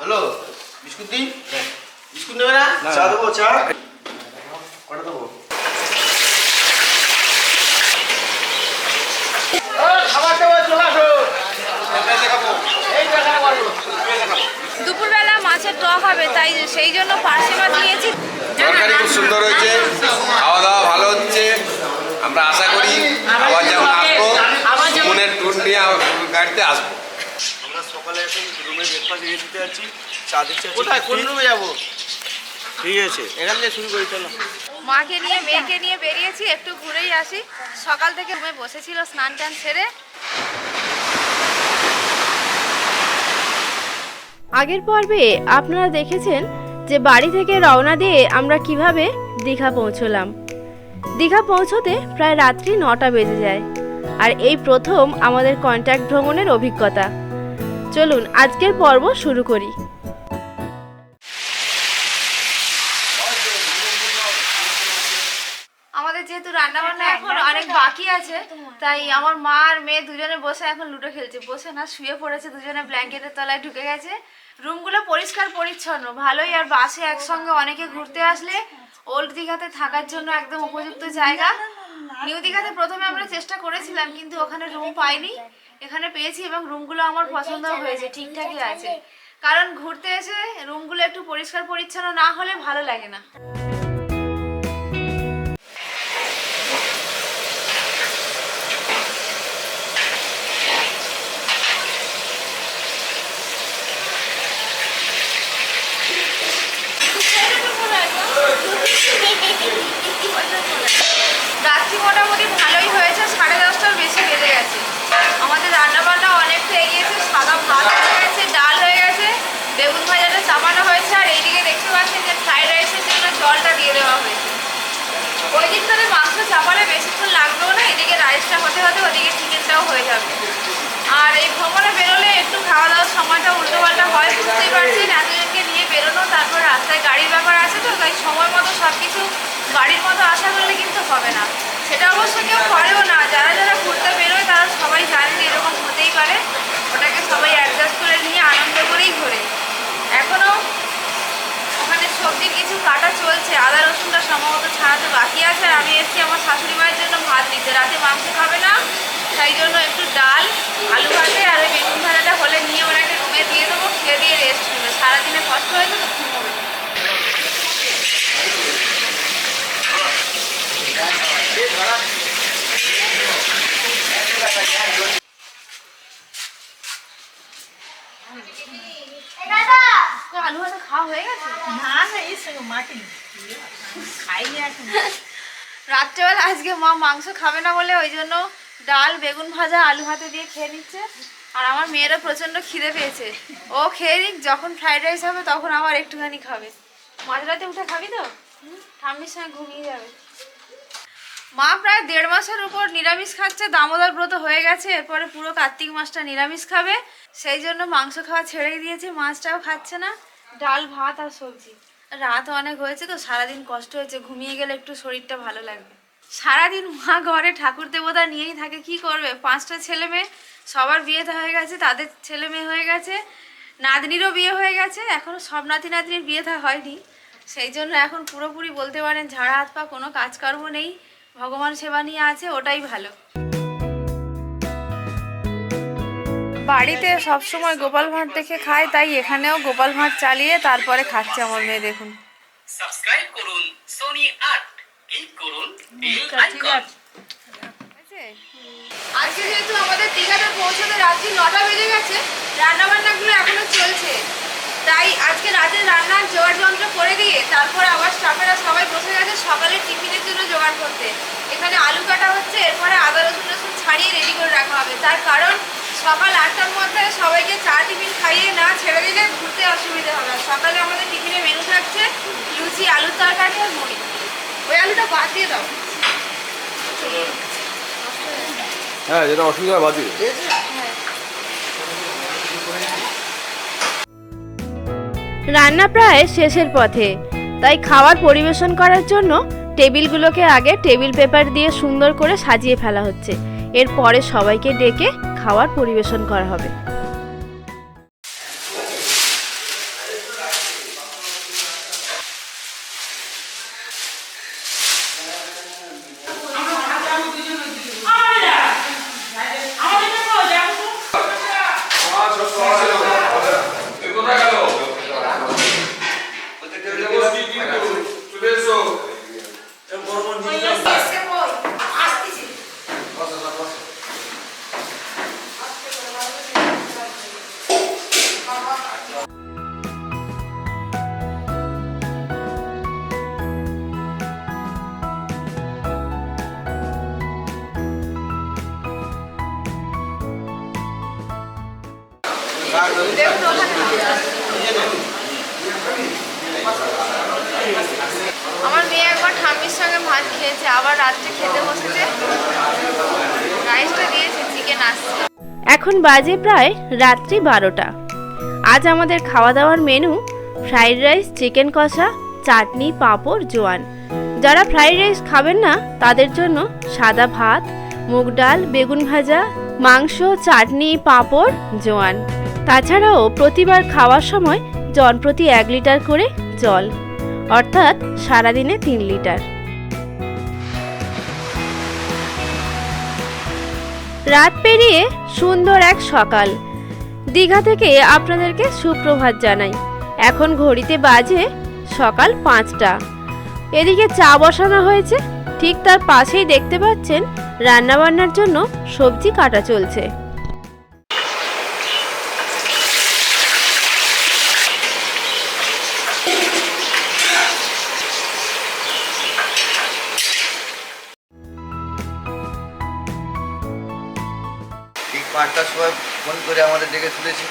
Hello biscuit দিই biscuit নেবে না চা দেবো চা কটা দেবো খাবার দাবার চলে আসো এই দেখা করো দুপুরবেলা মাছের টক হবে তাই সেই জন্য পার্শে মাছ নিয়েছি। তরকারি খুব সুন্দর হয়েছে খাওয়া দাওয়া ভালো হচ্ছে। আমরা আশা করি আবার যেমন আসব মনের ট্যুর নিয়ে গাড়িতে আসব। আমরা সকালে এখন রুমে ব্রেকফাস্ট দিয়ে দিতে যাচ্ছি চা দিচ্ছি কোথায়? কোন রুমে যাব? ঠিক আছে এখান থেকে শুরু করি চলো। মাকে নিয়ে মেয়েকে নিয়ে বেরিয়েছি একটু ঘুরেই আসি। সকাল থেকে রুমে বসেছিল স্নান টান সেরে। আগের পর্বে আপনারা দেখেছেন যে বাড়ি থেকে রওনা দিয়ে আমরা কীভাবে দীঘা পৌঁছলাম। দীঘা পৌঁছতে প্রায় রাত্রি নটা বেজে যায়। আর এই প্রথম আমাদের কন্ট্যাক্ট ভ্রমণের অভিজ্ঞতা। চলুন আজকের পর্ব শুরু করি। আমাদের যেহেতু রান্না বান্না এখন অনেক বাকি আছে তাই আমার মা আর মেয়ে দুজনে বসে এখন লুডো খেলছে। বসে না শুয়ে পড়েছে দুজনে ব্ল্যাঙ্কেটের তলায় ঢুকে গেছে। রুমগুলো পরিষ্কার পরিচ্ছন্ন ভালোই। আর বাসে একসঙ্গে অনেকে ঘুরতে আসলে ওল্ড দীঘাতে থাকার জন্য একদম উপযুক্ত জায়গা। নিউ দীঘাতে প্রথমে আমরা চেষ্টা করেছিলাম কিন্তু ওখানে রুম পাইনি। এখানে পেয়েছি এবং রুমগুলো আমার পছন্দ হয়েছে ঠিকঠাকই আছে। কারণ ঘুরতে এসে রুমগুলো একটু পরিষ্কার পরিচ্ছন্ন না হলে ভালো লাগে না রাত্রি মোটামুটি ভালোই হয়েছে সাড়ে দশটার বেশি বেজে গেছে আমাদের রান্না বান্না অনেকটা এগিয়েছে সাদা ভাত হয়ে গেছে ডাল হয়ে গেছে বেগুন ভাজাটা চাপানো হয়েছে আর এইদিকে দেখতে পাচ্ছেন যে ফ্রাইড রাইসের জন্য জলটা দিয়ে দেওয়া হয়েছে ওই দিক ধরে মাংস চাপালে বেশিক্ষণ লাগবেও রাইসটা হতে হতে ওদিকে চিকেনটাও হয়ে যাবে। আর এই ভ্রমণে বেরোলে একটু খাওয়া দাওয়ার সময়টা উল্টোপাল্টা হয়, বুঝতেই পারছেন? এতজনকে নিয়ে বেরোনো, তারপর রাস্তায় গাড়ির ব্যাপার আছে তো, তাই সময় মতো সব কিছু গাড়ির মতো আশা করলে কিন্তু হবে না। সেটা অবশ্য কেউ করেও না। যারা যারা ঘুরতে বেরোয়, তারা সবাই জানে যে এরকম হতেই পারে। ওটাকে সবাই অ্যাডজাস্ট করে নিয়ে আনন্দ করেই ঘোরে। এখনও ওখানে সবজি কিছু কাটা চলছে। আদা রসুনটা সম্ভবত ছাড়াতে বাকি আছে আর আমি এসেছি আমার শাশুড়ি মায়ের জন্য ভাত নিতে। রাতে মাংস খাবে না, তাই জন্য একটু ডাল, আলু ভাতে আর ওই বেগুন ভাজাটা হলে নিয়ে ওনাকে রুমে দিয়ে দেবো খেয়ে দিয়ে রেস্ট নেবে সারাদিনে কষ্ট হয়েছে তো ঘুমোবে তো আলু ভাতে খাওয়া হয়ে গেছে? রাত্রেবেলা আজকে মা মাংস খাবে না বলে ওই জন্য ডাল বেগুন ভাজা আলু ভাতে দিয়ে খেয়ে নিচ্ছে। আর আমার মেয়েরও প্রচণ্ড খিদে পেয়েছে। ও খেয়ে নিক যখন ফ্রাইড রাইস হবে তখন আবার একটুখানি খাবে। মাঝরাতে উঠে খাবি তো? ঠাম্মির সঙ্গে ঘুমিয়ে যাবে। মা প্রায় দেড় মাসের উপর নিরামিষ খাচ্ছে দামোদর ব্রত হয়ে গেছে এরপরে পুরো কার্তিক মাসটা নিরামিষ খাবে। সেই জন্য মাংস খাওয়া ছেড়েই দিয়েছে মাছটাও খাচ্ছে না। ডাল, ভাত আর সবজি। রাত অনেক হয়েছে তো, সারাদিন কষ্ট হয়েছে, ঘুমিয়ে গেলে একটু শরীরটা ভালো লাগবে। সারাদিন মা ঘরে ঠাকুর দেবতা নিয়েই থাকে, কি করবে? পাঁচটা ছেলে মেয়ে, সবার বিয়ে তো হয়ে গেছে, তাদের ছেলে মেয়ে হয়ে গেছে, নাতনিরও বিয়ে হয়ে গেছে এখনও সব নাতি নাতনির বিয়ে থা হয়নি। সেই জন্য এখন পুরোপুরি বলতে পারেন, ঝাড়া হাত পা, কোনো কাজকর্ম নেই, ভগবান সেবা নিয়ে আছে, ওটাই ভালো। বাড়িতে সব সময় গোপাল ভাঁড় দেখে খায় তাই এখানেও গোপাল ভাঁড় চালিয়ে তারপরে খাচ্ছে আমার মেয়ে দেখুন। সাবস্ক্রাইব করুন সোনি আট ক্লিক করুন বেল আইকন। আজকে যেহেতু আমাদের দীঘাতে পৌঁছতে রাত্রি নটা বেজে গেছে রান্না বান্নাগুলো এখনও চলছে। তাই আজকে রাতে রান্নার জোগাড় যন্ত্র করে দিয়ে তারপর আবার স্টাফেরা সবাই বসে গেছে সকালে টিফিনের জন্য জোগাড় করতে। এখানে আলু কাটা হচ্ছে এরপরে আদা রসুন রসুন ছাড়িয়ে রেডি করে রাখা হবে। তার কারণ সকাল আটটার মধ্যে সবাইকে চা টিফিন খাইয়ে না ছেড়ে দিলে ঘুরতে অসুবিধা হবে সকালে আমাদের টিফিনে মেনু থাকছে লুচি আলুর তরকারি আর মুড়ি। ওই আলুটা বাদ দিয়ে দাও। হ্যাঁ যেটা অসুবিধা বাদ দিবে রান্না প্রায় শেষের পথে। তাই খাবার পরিবেশন করার জন্য টেবিলগুলোকে আগে টেবিল পেপার দিয়ে সুন্দর করে সাজিয়ে ফেলা হচ্ছে। এরপরে সবাইকে ডেকে খাবার পরিবেশন করা হবে। আমার মেয়ে একবার ঠাম্মির সঙ্গে ভাত খেয়েছে, আবার রাত্রে খেতে বসেছে। রাইসটা দিয়েছে চিকেন আসছে। এখন বাজে প্রায় রাত্রি বারোটা। আজ আমাদের খাওয়া দাওয়ার মেনু ফ্রাইড রাইস চিকেন কষা, চাটনি, পাঁপড়, জোয়ান। যারা ফ্রাইড রাইস খাবেন না, তাদের জন্য সাদা ভাত, মুগ ডাল, বেগুন ভাজা, মাংস, চাটনি, পাঁপড়, জোয়ান। তাছাড়াও প্রতিবার খাওয়ার সময় জনপ্রতি এক লিটার করে জল, অর্থাৎ সারাদিনে তিন লিটার। রাত পেরিয়ে সুন্দর এক সকাল। দীঘা থেকে আপনাদেরকে সুপ্রভাত জানাই। এখন ঘড়িতে বাজে সকাল পাঁচটা। এদিকে চা বসানো হয়েছে, ঠিক তার পাশেই দেখতে পাচ্ছেন রান্নাবান্নার জন্য সবজি কাটা চলছে। পাঁচটার সময় ফোন করে আমাদের ডেকে তুলেছে।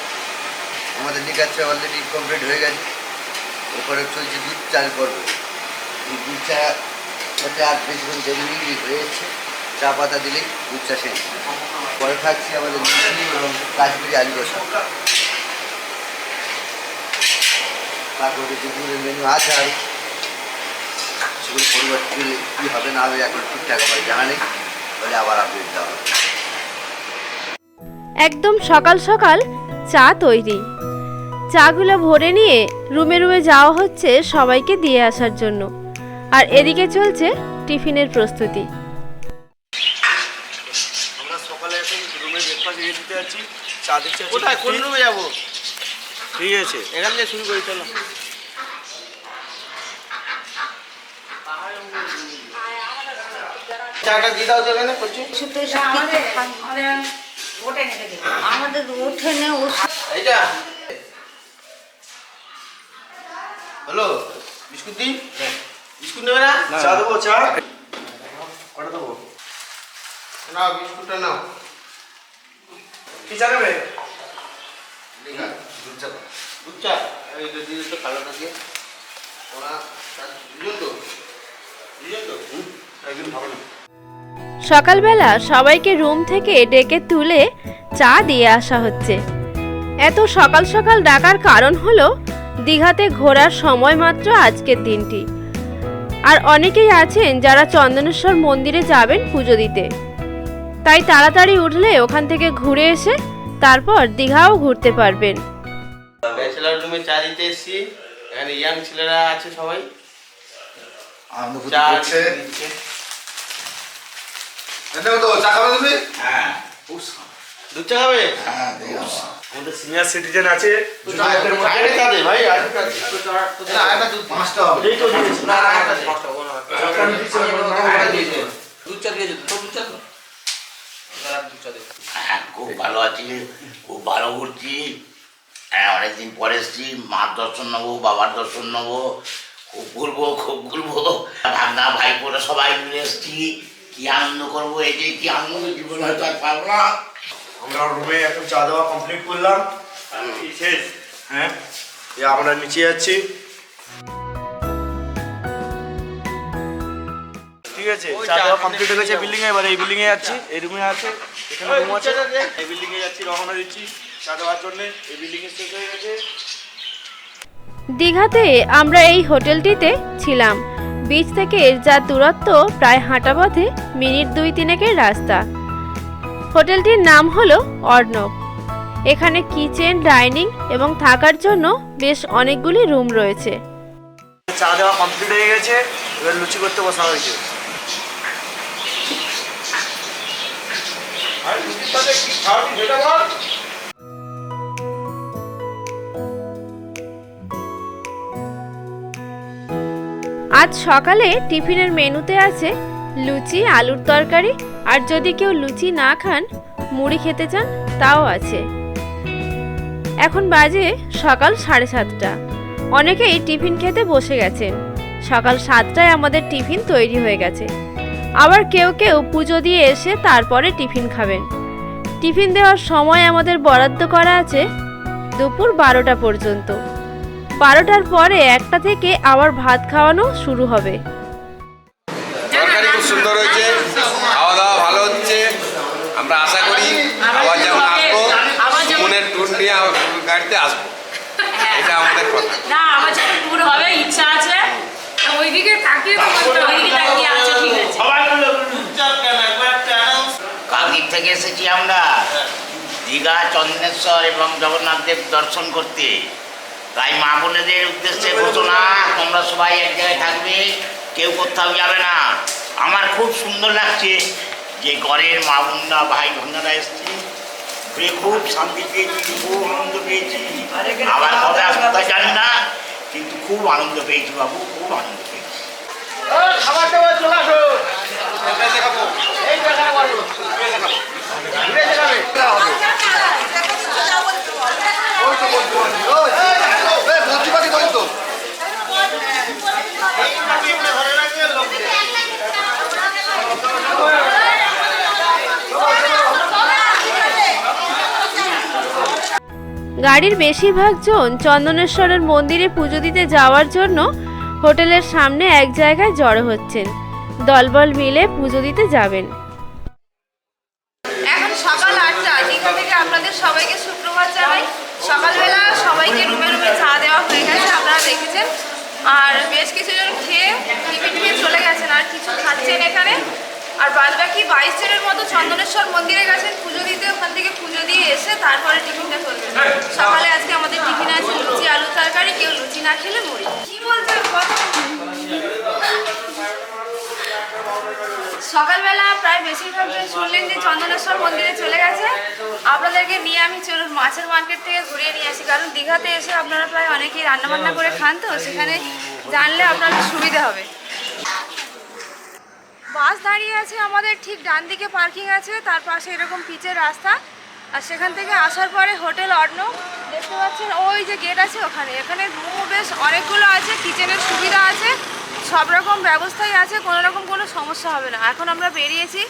আমাদের লিখাচ্ছে অলরেডি কমপ্লিট হয়ে গেছে। এরপরে চলছে দুধ চাল পর্ব। এই দুধ চা হতে আর বেশিক্ষণ দেরি নেই, হয়ে যাচ্ছে চা পাতা দিলেই দুধ চা শেষ। পরে থাকছে আমাদের লুচি এবং কাশ্মীরি আলু কষা তারপরে দুপুরের মেনু আছে আর সেগুলো পরিবর্তন কী হবে না হবে এখন ঠিকঠাক আমার জানা নেই। বলে আবার আপডেট দেওয়া হবে। একদম সকাল সকাল চা তৈরি। চাগুলো ভরে নিয়ে রুমে রুমে যাওয়া হচ্ছে সবাইকে দিয়ে আসার জন্য। আর এদিকে চলছে টিফিনের প্রস্তুতি। আমরা সকালে এখন রুমে ব্রেকফাস্ট দিয়ে দিতে যাচ্ছি চা দিতে কোথায়? কোন রুমে যাব? ঠিক আছে। এখান থেকে শুরু করি চলো। চাটা দিয়ে দাও তো করছি আমাদের ওষুধ এইটা। হ্যালো বিস্কুট দিই বিস্কুট নেবে না? চা দেবো চা। কটা দেবো? নাও বিস্কুটটা নাও। কি চা নেবে? দুধ চা। দুধ চা? এইটা দিয়ে তো কালোটা দিয়ে। ওরা তার দুজন তো? দুজন তো? একদিন ভালো। না সকালবেলা সবাইকে রুম থেকে ডেকে তুলে চা দিয়ে আসা হচ্ছে। এত সকাল সকাল ডাকার কারণ হলো দীঘাতে ঘোরার সময় মাত্র আজকের দিনটি। আর অনেকেই আছেন যারা চন্দনেশ্বর মন্দিরে যাবেন পুজো দিতে। তাই তাড়াতাড়ি উঠলে ওখান থেকে ঘুরে এসে তারপর দীঘাও ঘুরতে পারবেন। ব্যাচেলার রুমে চা দিতে এসেছি। এখানে ইয়াং ছেলেরা আছে সবাই। আনন্দ চা। দুধ চা খাবে? হ্যাঁ আমাদের সিনিয়র সিটিজেন আছে। ভাই পাঁচটা হবে। এই তো না, না। দুধ চা দিয়ে দুধ চা ভালো আছি। খুব ভালো ঘুরছি। হ্যাঁ অনেকদিন পরে এসছি। মার দর্শন নেব বাবার দর্শন নেব। খুব ঘুরবো খুব ঘুরবো। ভাগনা ভাইপোরা সবাই মিলে এসছি। কি আনন্দ করব? এটাই কি আনন্দ জীবন হয়তো আর পাবো না। আমরা রুমে এখন চা দেওয়া কমপ্লিট করলাম। শেষ হ্যাঁ আমরা নিচে যাচ্ছি। ঠিক আছে চা দেওয়া কমপ্লিট হয়ে গেছে যাব। বিল্ডিং এ এবার এই বিল্ডিং এ যাচ্ছি। এই রুমে আছে এখানে রুম আছে। এই বিল্ডিং এ যাচ্ছি রওনা দিচ্ছি চা দেওয়ার জন্য। এই বিল্ডিং এ শেষ হয়ে গেছে। দীঘাতে আমরা এই হোটেলটিতে ছিলাম। বিচ থেকে যা দূরত্ব প্রায় হাঁটা পথে মিনিট দুই তিনেকের রাস্তা। হোটেলটির নাম হলো অর্ণব। এখানে কিচেন ডাইনিং এবং থাকার জন্য বেশ অনেকগুলি রুম রয়েছে। চা দেওয়া কমপ্লিট হয়ে গেছে এবার লুচি করতে বসা হয়েছে। আর লুচির সাথে কি খাওয়াবি সেটা বল। আজ সকালে টিফিনের মেনুতে আছে লুচি, আলুর তরকারি, আর যদি কেউ লুচি না খান, মুড়ি খেতে চান, তাও আছে। এখন বাজে সকাল সাড়ে সাতটা। অনেকেই টিফিন খেতে বসে গেছেন। সকাল সাতটায় আমাদের টিফিন তৈরি হয়ে গেছে। আবার কেউ কেউ পুজো দিয়ে এসে তারপরে টিফিন খাবেন। টিফিন দেওয়ার সময় আমাদের বরাদ্দ করা আছে দুপুর বারোটা পর্যন্ত। বারোটার পরে একটা থেকে আবার ভাত খাওয়ানো শুরু হবে। তরকারি খুব সুন্দর হয়েছে খাওয়া দাওয়া ভালো হচ্ছে। আমরা আশা করি আবার যেমন আসব মনের ট্যুর নিয়ে গাড়িতে আসব। এটা আমাদের কথা। না আমার যখন ট্যুর হবে ইচ্ছা আছে ওইদিকে তাকিয়ে তো বলতে ওইদিকে তাকিয়ে আছে ঠিক আছে। কাকদ্বীপ থেকে এসেছি আমরা। দীঘা চন্দনেশ্বর এবং জগন্নাথ দেব দর্শন করতে। তাই মা বোনেদের উদ্দেশ্যে ঘোষণা তোমরা সবাই এক জায়গায় থাকবে কেউ কোথাও যাবে না। আমার খুব সুন্দর লাগছে যে ঘরের মা বোনরা ভাই বোনেরা এসছে। খুব শান্তি পেয়েছি খুব আনন্দ পেয়েছি। আবার কবে আসব তা জানি না কিন্তু খুব আনন্দ পেয়েছি বাবু খুব আনন্দ পেয়েছি। খাবার দাবার চলে আসো। এই ঘুরে দেখাবে ওই তো বলছি, বলছি, ওই, এই, ভর্তি বাড়ি করি তো। গাড়ির বেশিরভাগ জন চন্দনেশ্বরের মন্দিরে পুজো দিতে যাওয়ার জন্য হোটেলের সামনে এক জায়গায় জড়ো হচ্ছেন। দলবল মিলে পুজো দিতে যাবেন। এখন সকাল আটটা। দীঘা থেকে আপনাদের সবাইকে সুপ্রভাত জানাই। সকালবেলা সবাইকে রুমে রুমে চা দেওয়া হয়ে গেছে, আপনারা দেখেছেন। আর বেশ কিছুজন খেয়ে টিফিন খেয়ে চলে গেছেন, আর কিছু খাচ্ছেন এখানে। আর বাদ বাকি বাইশ জনের মতো চন্দনেশ্বর মন্দিরে গেছেন পুজো দিতে ওখান থেকে পুজো দিয়ে এসে তারপরে টিফিনটা করবেন। সকালে আজকে আমাদের টিফিন আছে লুচি আলু তরকারি কেউ লুচি না খেলে মুড়ি। কি বলতে সকালবেলা প্রায় বেশিরভাগ জন শুনলেন যে চন্দনেশ্বর মন্দিরে চলে গেছে। আপনাদেরকে নিয়ে আমি চলুন মাছের মার্কেট থেকে ঘুরিয়ে নিয়ে আসি কারণ দীঘাতে এসে আপনারা প্রায় অনেকেই রান্নাবান্না করে খান তো সেখানে জানলে আপনাদের সুবিধা হবে। বাস দাঁড়িয়ে আছে আমাদের ঠিক ডান দিকে পার্কিং আছে তার পাশে এরকম পিচের রাস্তা। আর সেখান থেকে আসার পরে হোটেল অর্ণ দেখতে পাচ্ছেন ওই যে গেট আছে ওখানে। এখানে রুমও বেশ অনেকগুলো আছে কিচেনের সুবিধা আছে সব রকম ব্যবস্থাই আছে কোনো রকম কোনো সমস্যা হবে না। এখন আমরা বেরিয়েছি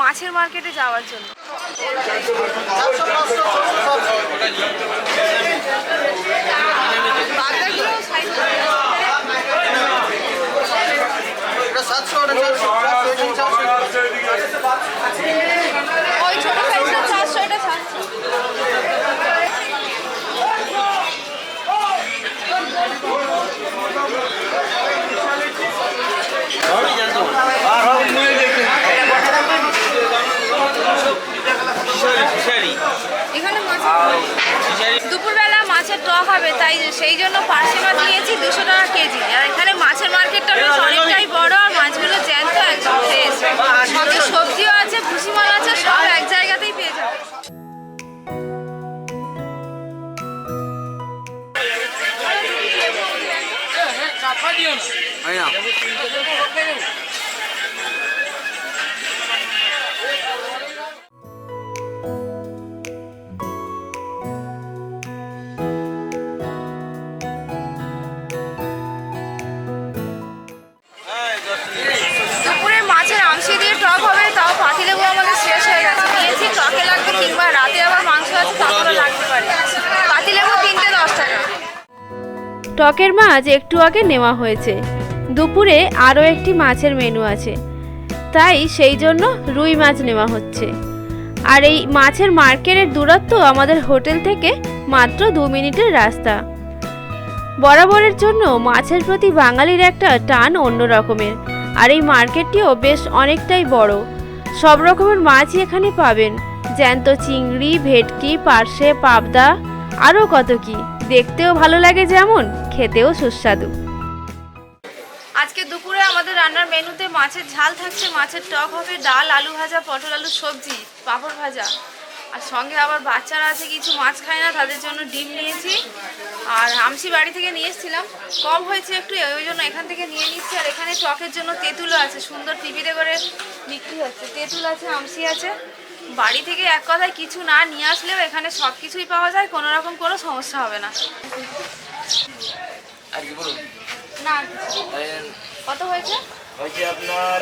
মাছের মার্কেটে যাওয়ার জন্য। বাগদাগুলো ওই ছোট সাইজটা চারশো এটা সাতশো। এখানে দুপুরবেলা মাছের টক হবে তাই সেই জন্য পার্সে মাছ নিয়েছি দুশো টাকা কেজি। আর এখানে মাছের মার্কেটটা বেশ অনেকটাই বড় আর মাছগুলো জ্যান্ত একদম ফ্রেশ সঙ্গে সবজিও আছে ভুসি মাল আছে সব এক জায়গাতেই পেয়ে যাবে। দুপুরে টকের মাছ একটু আগে নেওয়া হয়েছে। দুপুরে আরও একটি মাছের মেনু আছে। তাই সেই জন্য রুই মাছ নেওয়া হচ্ছে। আর এই মাছের মার্কেটের দূরত্ব আমাদের হোটেল থেকে মাত্র দু মিনিটের রাস্তা। বরাবরের জন্য মাছের প্রতি বাঙালির একটা টান অন্য রকমের। আর এই মার্কেটটিও বেশ অনেকটাই বড়। সব রকমের মাছই এখানে পাবেন। জ্যান্ত চিংড়ি, ভেটকি, পার্শে, পাবদা, আরও কত কি। দেখতেও ভালো লাগে যেমন, খেতেও সুস্বাদু। আজকে দুপুরে আমাদের রান্নার মেনুতে মাছের ঝাল থাকছে, মাছের টক হবে, ডাল, আলু ভাজা, পটল আলু সবজি, পাঁপড় ভাজা। আর সঙ্গে আবার বাচ্চারা আছে, কিছু মাছ খায় না, তাদের জন্য ডিম নিয়েছি। আর আমসি বাড়ি থেকে নিয়ে এসেছিলাম। কম হয়েছে একটু, ওই জন্য এখান থেকে নিয়ে নিচ্ছি। আর এখানে টকের জন্য তেঁতুলও আছে, সুন্দর টিভিতে করে বিক্রি হচ্ছে। তেঁতুল আছে, আমসি আছে। বাড়ি থেকে এক কথায় কিছু না নিয়ে আসলেও এখানে সব কিছুই পাওয়া যায় কোনো রকম কোনো সমস্যা হবে না। আর কি বলুন? না। কত হয়েছে? হয়েছে আপনার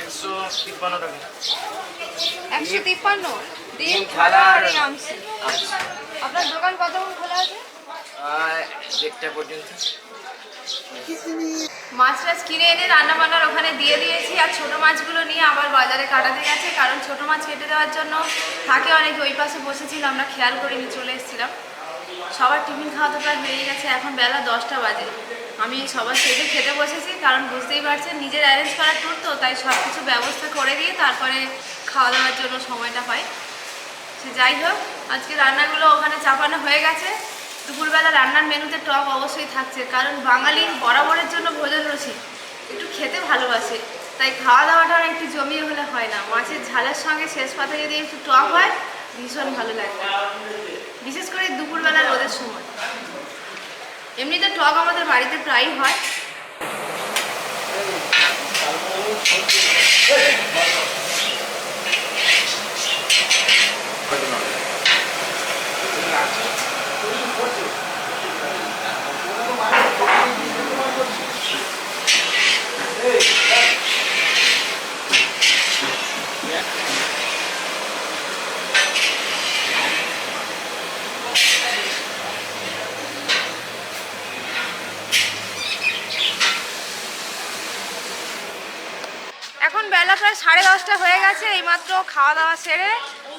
একশো তিপ্পান্ন টাকা। একশো তিপ্পান্ন? ডিম ডিম খালা খালা আর আপনার দোকান কতক্ষণ খোলা আছে? দেড়টা পর্যন্ত। মাছ টাছ কিনে এনে রান্না বান্নার ওখানে দিয়ে দিয়েছি, আর ছোট মাছগুলো নিয়ে আবার বাজারে কাটাতে গেছে, কারণ ছোট মাছ কেটে দেওয়ার জন্য থাকে অনেকে ওই পাশে বসেছিল, আমরা খেয়াল করিনি, চলে এসেছিলাম। সবার টিফিন খাওয়া তো প্রায় হয়ে গেছে, এখন বেলা দশটা বাজে। আমি সবার সেটে খেতে বসেছি, কারণ বুঝতেই পারছেন, নিজের অ্যারেঞ্জ করা ট্যুর তো, তাই সব কিছু ব্যবস্থা করে দিয়ে তারপরে খাওয়া দাওয়ার জন্য সময়টা পাই সে যাই হোক, আজকে রান্নাগুলো ওখানে চাপানো হয়ে গেছে। দুপুরবেলা রান্নার মেনুতে টক অবশ্যই থাকছে, কারণ বাঙালি বরাবরের জন্য ভোজন রসিক। একটু খেতে ভালোবাসে, তাই খাওয়া দাওয়াটা একটু জমিয়ে হলে হয় না। মাছের ঝালের সঙ্গে শেষ পাতে যদি একটু টক হয়, ভীষণ ভালো লাগবে বিশেষ করে দুপুরবেলা রোদের সময়। এমনিতে টক আমাদের বাড়িতে প্রায়ই হয়। এখন বেলা প্রায় সাড়ে দশটা হয়ে গেছে, এইমাত্র খাওয়া দাওয়া সেরে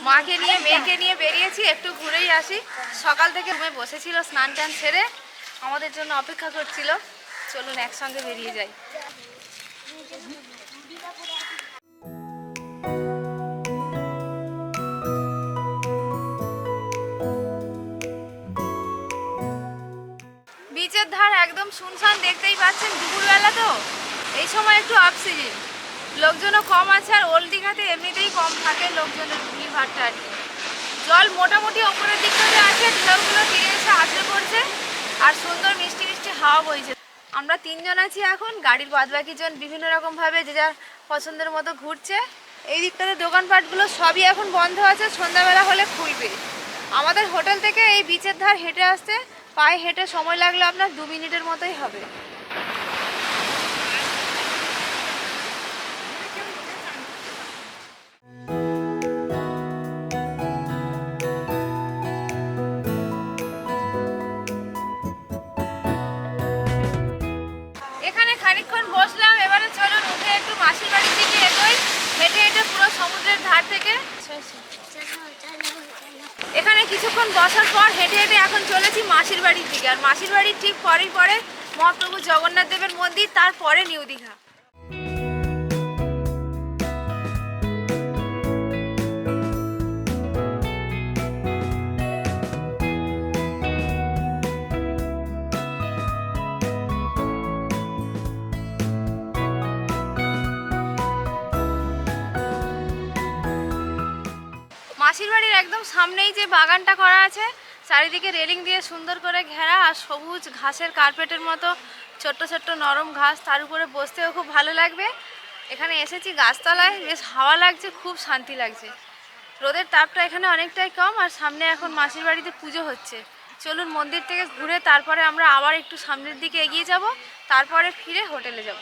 মাকে নিয়ে, মেয়েকে নিয়ে বেরিয়েছি, একটু ঘুরেই আসি। সকাল থেকে রুমে বসেছিল স্নান টান সেরে আমাদের জন্য অপেক্ষা করছিল। চলুন একসঙ্গে বেরিয়ে যাই। শুনশান দেখতেই পাচ্ছেন দুপুরবেলা তো? এই সময় একটু অফ সিজন লোকজনও কম আছে আর ওল্ড দীঘাতে এমনিতেই কম থাকে লোকজনের ভিড় ভাড়টা আর কি। জল মোটামুটি ওপরের দিকটাতে আছে, ঢেউগুলো তীরে এসে আছড়ে পড়ছে আর সুন্দর মিষ্টি মিষ্টি হাওয়া বইছে। আমরা তিনজন আছি এখন, গাড়ির বাদবাকি জন বিভিন্ন রকমভাবে যে যার পছন্দের মতো ঘুরছে। এই দিকটাতে দোকানপাটগুলো সবই এখন বন্ধ আছে, সন্ধ্যাবেলা হলে খুলবে। আমাদের হোটেল থেকে এই বিচের ধার হেঁটে আসতে পায়ে হেঁটে সময় লাগল আপনার দু মিনিটের মতোই হবে এখানে খানিকক্ষণ বসলাম এবারে চলুন উঠে একটু মাসির হেঁটে হেঁটে পুরো সমুদ্রের ধার থেকে এখানে কিছুক্ষণ বসার পর হেঁটে হেঁটে এখন চলেছি মাসির বাড়ির দিকে। আর মাসির বাড়ির ঠিক পরেই পরে মহাপ্রভু জগন্নাথ দেবের মন্দির, তারপরে নিউ দীঘা। সামনেই যে বাগানটা করা আছে, চারিদিকে রেলিং দিয়ে সুন্দর করে ঘেরা আর সবুজ ঘাসের কার্পেটের মতো ছোট্ট ছোট্ট নরম ঘাস, তার উপরে বসতেও খুব ভালো লাগবে। এখানে এসেছি গাছতলায়, বেশ হাওয়া লাগছে, খুব শান্তি লাগছে। রোদের তাপটা এখানে অনেকটাই কম আর সামনে এখন মাসির বাড়িতে পুজো হচ্ছে। চলুন মন্দির থেকে ঘুরে তারপরে আমরা আবার একটু সামনের দিকে এগিয়ে যাব, তারপরে ফিরে হোটেলে যাব।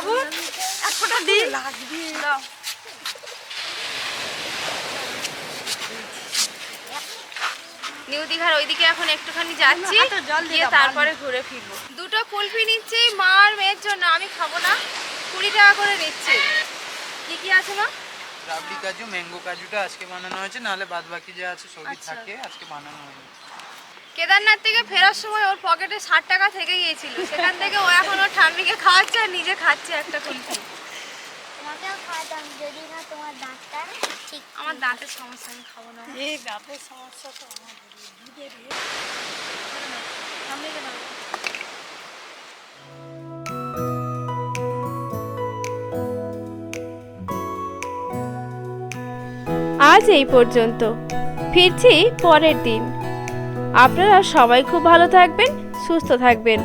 বাবু এক ফোঁটা দিন দাও। নিউ দীঘার ওইদিকে এখন একটুখানি যাচ্ছি গিয়ে তারপরে ঘুরে ফিরবো। দুটো কুলফি নিচ্ছি মা আর মেয়ের জন্য। আমি খাব না কুড়ি টাকা করে নিচ্ছে। কি কি আছে মা? রাবড়ি কাজু ম্যাঙ্গো কাজুটা আজকে বানানো হয়েছে নাহলে বাদ বাকি যা আছে সবই আচ্ছা। থাকে আজকে বানানো হয়নি। কেদারনাথ থেকে ফেরার সময় ওর পকেটে ষাট টাকা থেকে গিয়েছিল। সেখান থেকে ও এখন ওর ঠাম্মিকে খাওয়াচ্ছে আর নিজে খাচ্ছে একটা কুলফি। তোমাকেও খাওয়াতাম যদি না তোমার দাঁতটা ঠিক আমার দাঁতের সমস্যা আমি খাব না। এই দাঁতের সমস্যা তো আমার দুধের আজ এই পর্যন্ত। ফিরছি পরের দিন। আপনারা সবাই খুব ভালো থাকবেন সুস্থ থাকবেন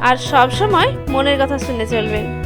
আর সব সময় মনের কথা শুনে চলবেন।